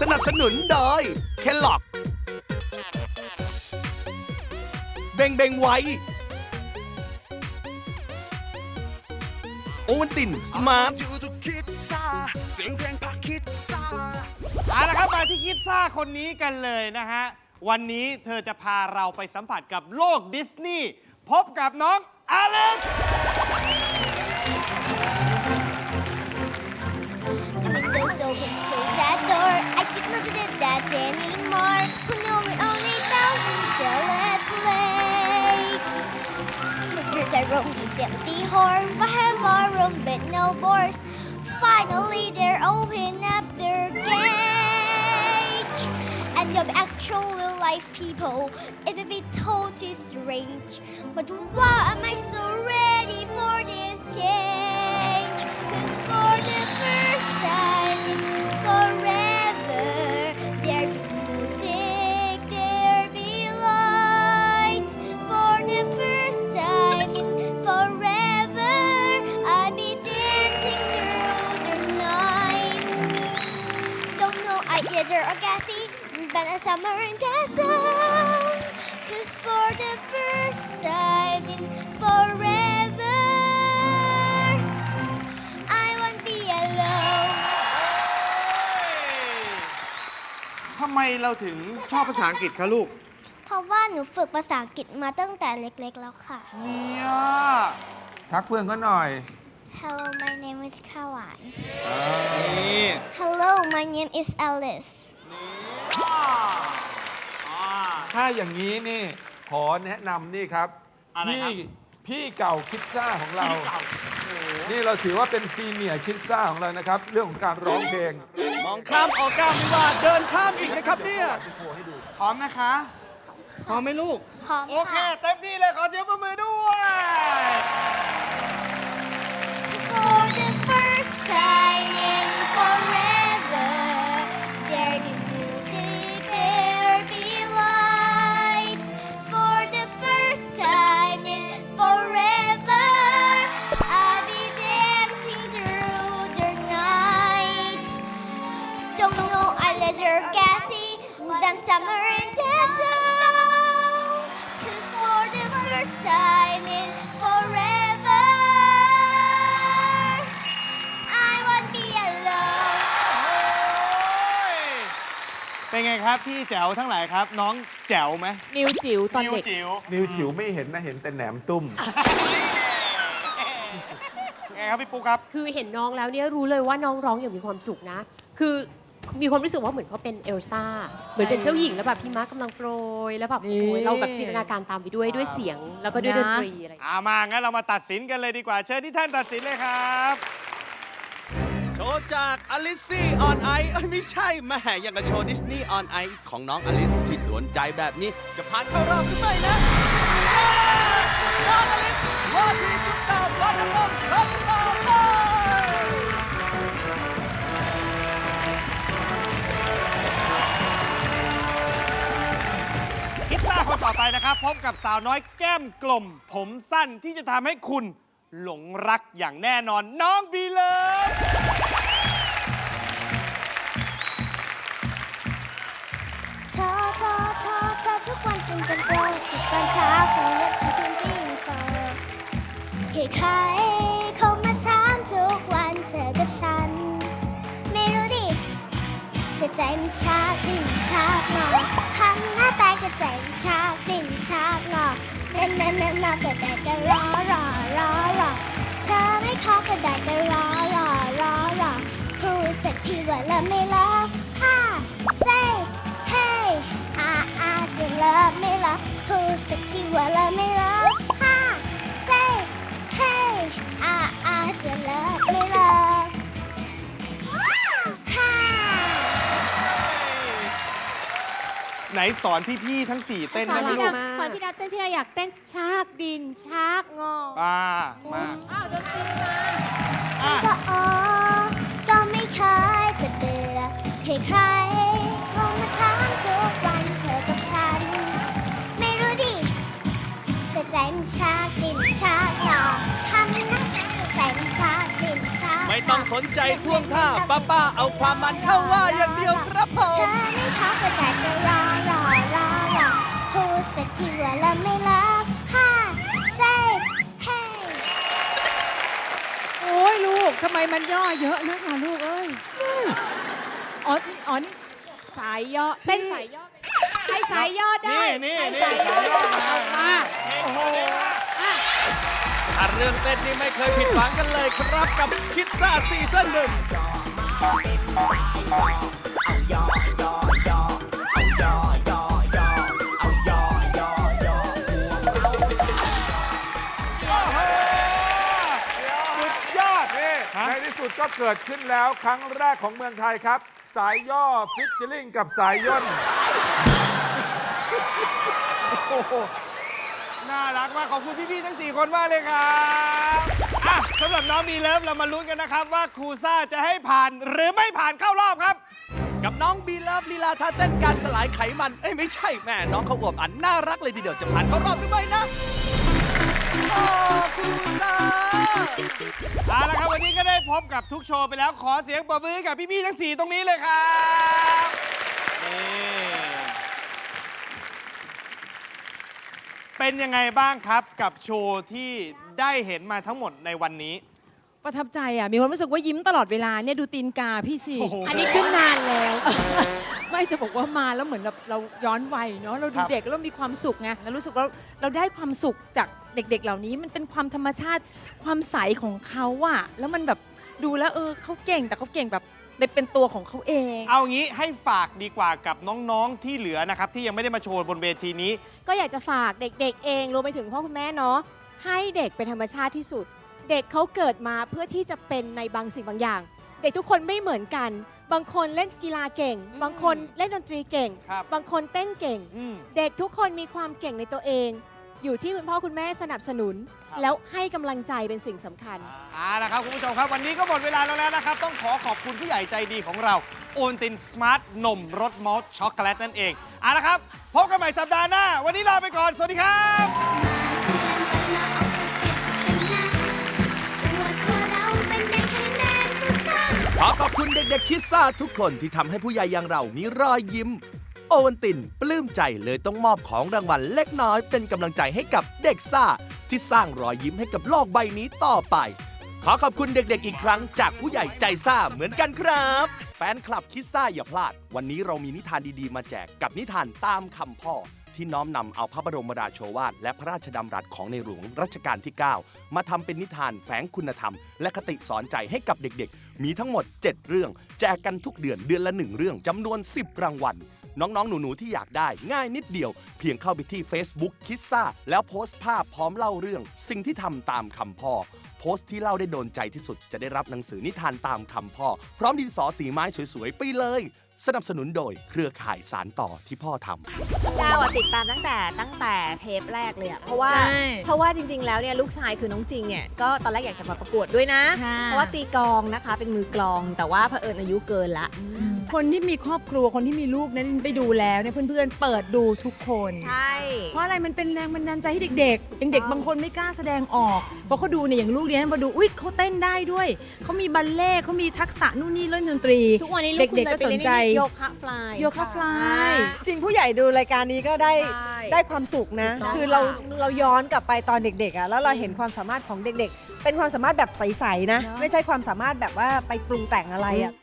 สนับสนุนโดยเคลล็อกเบงเบงไว้โอวันตินสมาร์ทอยู่ทุกคิดซ่าเสียงเพลงพักคิดซ่าเอาละครับมาที่คิดซ่าคนนี้กันเลยนะฮะ วันนี้เธอจะพาเราไปสัมผัสกับโลกดิสนีย์พบกับน้องอเล็ก The anymore. Who know we only thousands salad plates. Fingers are roam this empty hall. I have a room but no doors. Finally, they're open up their gate. And the actual life people, it may be totally strange. But why am I so ready for this change? Summer in dazzle. Cause for the first time in forever, I won't be alone. ทำไมเราถึงชอบภาษาอังกฤษคะลูก เพราะว่าหนูฝึกภาษาอังกฤษมาตั้งแต่เล็กๆแล้วค่ะ เนี่ย ทักเพื่อนก็หน่อย Hello my name is ข้าวหวานนี่ Hello my name is Alice ถ้าอย่างนี้นี่ขอแนะนำนี่ครับ อะไรครับพี่พี่เก่าคิดซ่าของเรา นี่เราถือว่าเป็นซีเนียร์คิดซ่าของเรานะครับ เรื่องของการร้องเพลงมองข้ามออกก้าวไม่ว่าเดินข้ามอีกนะครับเนี่ยพร้อมนะคะ พร้อมไหมลูก พร้อมโอเคค่ะเต็มที่เลยขอเสียงประมือด้วย Don't know I let her gassy, than summer in dazzle. Cause for the first time in forever, I won't be alone. เป็นไงครับพี่แจ๋วทั้งหลายครับ น้องแจ๋วไหมนิวจิ๋วตอนนิวเด็ก จิ๋วนิวจิ๋วไม่เห็นนะเห็นแต่แหนมตุ้ม ไงครับพี่ปุ๊กครับ คือเห็นน้องแล้วเนี่ยรู้เลยว่าน้องร้องอย่างมีความสุขนะ คือ มีความรู้สึกว่าเหมือนเขาเป็นเอลซ่า เหมือนเป็นเจ้าหญิงแล้วแบบพี่มาร์คกำลังโปรย แล้วแบบโอ้ยเราแบบจินตนาการตามไปด้วยด้วยเสียง แล้วก็ด้วยดนตรีอะไรอย่างเงี้ยอามางั้นเรามาตัดสินกันเลยดีกว่า เชิญที่ท่านตัดสินเลยครับ โชว์จากอลิซี่ออนไอไม่ใช่แหม่ยังกับโชว์ดิสนีย์ออนไอของน้องอลิสที่โดนใจแบบนี้จะผ่านเข้ารอบหรือไม่นะ พบกับสาวน้อยแก้มกลม ผมสั้นที่จะทำให้คุณหลงรักอย่างแน่นอนน้องบีเลิฟชอชอชอชอทุกวันจนจนโปรทุกตอนเช้าคงเลือกที่คุณจริงเฟิร์ใครๆเขาม รอรอรอรอเธอไม่ขอก็ได้ก็รอรอรอรอพูดสักทีว่าเลิฟไม่เลิ ไหนสอนพี่ๆทั้ง4เต้นสอได้นไหมพี่ลูดากสอนพี่ดาเต้นพี่ดาอยากเต้นชากดินชากงออ่ามาอ้าวดนตรีมาอะก็อ๋อก็ไม่เคยจะเบื่อใครๆก็มาถามทุกวันเธอกับฉัน ไม่รู้ดิ แต่ใจมันชากดิ้นชากหนอทำหน้าตาแต่ใจมันชากดิ้นชากหนอไม่ต้องสนใจท่วงท่าป้าป้าๆเอาความมันเข้าว่าอย่างเดียวครับผมเธอไม่ทักก็แต่จะรอร มมันย่อเยอะนะคะลูกเอ้ยอ๋อนี่อ๋อนี่สายย่อเต้นสายย่อไปให้สายย่อได้นี่นี่ให้นี่สายย่อได้เอามาโอ้โหถ้าเรื่องเต้นนี่ไม่เคยผิดหวังกันเลยครับกับคิดซ่าซีซั่นหนึ่งสุ ก็เกิดขึ้นแล้วครั้งแรกของเมืองไทยครับ สายย่อฟิชเชอร์ลิงกับสายย่นโอ้โหน่ารักมากขอบคุณพี่ ๆ ทั้ง 4 คนมากเลยครับอะสำหรับน้องมีเลิฟเรามาลุ้นกันนะครับ ว่าครูซ่าจะให้ผ่านหรือไม่ผ่านเข้ารอบครับ กับน้องบีเลิฟลีลาท่าเต้นการสลายไขมัน เอ้ยไม่ใช่แม่น้องเขาอวบอันน่ารักเลยทีเดียวจะผ่านเข้ารอบหรือไม่นะ โอ้ครูซ่า เอาละครับวันนี้ ก็ได้พบกับทุกโชว์ไปแล้วขอเสียงปรบมือให้กับพี่ๆทั้ง4ตรงนี้เลยครับนี่เป็นยังไงบ้างครับกับโชว์ที่ได้เห็นมาทั้งหมดในวันนี้ ประทับใจอะ มีความรู้สึกว่ายิ้มตลอดเวลาเนี่ยดูตีนกาพี่สิโอ้โหอันนี้ขึ้นนานแล้ว ไม่จะบอกว่ามาแล้วเหมือนแบบเราย้อนวัยเนาะเราดูครับ เด็กแล้วเรามีความสุขไงแล้วรู้สึกว่าเราได้ความสุขจากเด็ก ๆ เหล่านี้มันเป็นความธรรมชาติความใสของเขาอะแล้วมันแบบดูแล้วเออเขาเก่งแต่เขาเก่งแบบได้เป็นตัวของเขาเอง เอางี้ให้ฝากดีกว่ากับน้องๆที่เหลือนะครับ ที่ยังไม่ได้มาโชว์บนเวทีนี้ ก็อยากจะฝากเด็กๆ เองรวมไปถึงพ่อคุณแม่เนาะให้เด็กเป็นธรรมชาติที่สุด เด็กเขาเกิดมาเพื่อที่จะเป็นในบางสิ่งบางอย่าง เด็กทุกคนไม่เหมือนกัน บางคนเล่นกีฬาเก่ง บางคนเล่นดนตรีเก่ง ครับ บางคนเต้นเก่ง อืม เด็กทุกคนมีความเก่งในตัวเอง อยู่ที่คุณพ่อคุณแม่สนับสนุน ครับ แล้วให้กำลังใจเป็นสิ่งสำคัญ เอาละครับคุณผู้ชมครับ วันนี้ก็หมดเวลาแล้วนะครับ ต้องขอขอบคุณผู้ใหญ่ใจดีของเราโอนตินสมาร์ทนมรสมอลต์ช็อกโกแลตนั่นเองเอาละครับ พบกันใหม่สัปดาห์หน้า วันนี้ลาไปก่อน สวัสดีครับ คุณเด็กๆคิดซ่าทุกคนที่ทำให้ผู้ใหญ่อย่างเรามีรอยยิ้ม โอวันตินปลื้มใจเลยต้องมอบของรางวัลเล็กน้อยเป็นกำลังใจให้กับเด็กซ่า ที่สร้างรอยยิ้มให้กับโลกใบนี้ต่อไป ขอขอบคุณเด็กๆ อีกครั้งจากผู้ใหญ่ใจซ่าเหมือนกันครับ แฟนคลับคิดซ่าอย่าพลาด วันนี้เรามีนิทานดีๆ มาแจกกับนิทานตามคำพ่อ ที่น้อมนำเอาพระบรมราโชวาทและพระราชดำรัสของในหลวงรัชกาลที่ 9 มาทำเป็นนิทานแฝงคุณธรรม และคติสอนใจให้กับเด็กๆ มีทั้งหมด 7 เรื่อง แจกกันทุกเดือนเดือนละ 1 เรื่องจำนวน 10 รางวัลน้องๆ หนูๆ ที่อยากได้ง่ายนิดเดียว เพียงเข้าไปที่ Facebook คิดซ่า แล้วโพสต์ภาพพร้อมเล่าเรื่อง สิ่งที่ทำตามคำพ่อ โพสต์ที่เล่าได้โดนใจที่สุดจะได้รับหนังสือนิทานตามคำพ่อ พร้อมดินสอสีไม้สวยๆ ไปเลย สนับสนุนโดยเครือข่ายสารต่อที่พ่อทำดาวอะติดตามตั้งแต่ตั้งแต่เทปแรกเลยอะเพราะว่า ใช่เพราะว่าจริง ๆ แล้วเนี่ยลูกชายคือน้องจริงเนี่ยก็ตอนแรกอยากจะมาประกวดด้วยนะ ค่ะ เพราะว่าตีกลองนะคะเป็นมือกลองแต่ว่าเผอิญอายุเกินละ คนที่มีครอบครัวคนที่มีลูกนั้นไปดูแล้วเนี่ยเพื่อนๆ เปิดดูทุกคน ใช่ เพราะอะไรมันเป็นแรงบันดาลใจให้เด็กๆอย่างเด็กบางคนไม่กล้าแสดงออกเพราะเขาดูเนี่ยอย่างลูกเนี้ยมาดูอุ๊ยเขาเต้นได้ด้วยเขามีบัลเล่ต์เขามีทักษะนู่นนี่เล่นดนตรี ทุกวันนี้ลูกคุณเด็กๆเลยก็ไปสนเล่นใจโยคะฟลายโยคะฟลายจริงผู้ใหญ่ดูรายการนี้ก็ได้ใช่ได้ความสุขนะถูกต้องคือเราค่ะเราย้อนกลับไปตอนเด็กๆอะแล้วเราเห็นความสามารถของเด็กๆ เป็นความสามารถแบบใสๆนะ ไม่ใช่ความสามารถแบบว่าไปปรุงแต่งอะไรอะ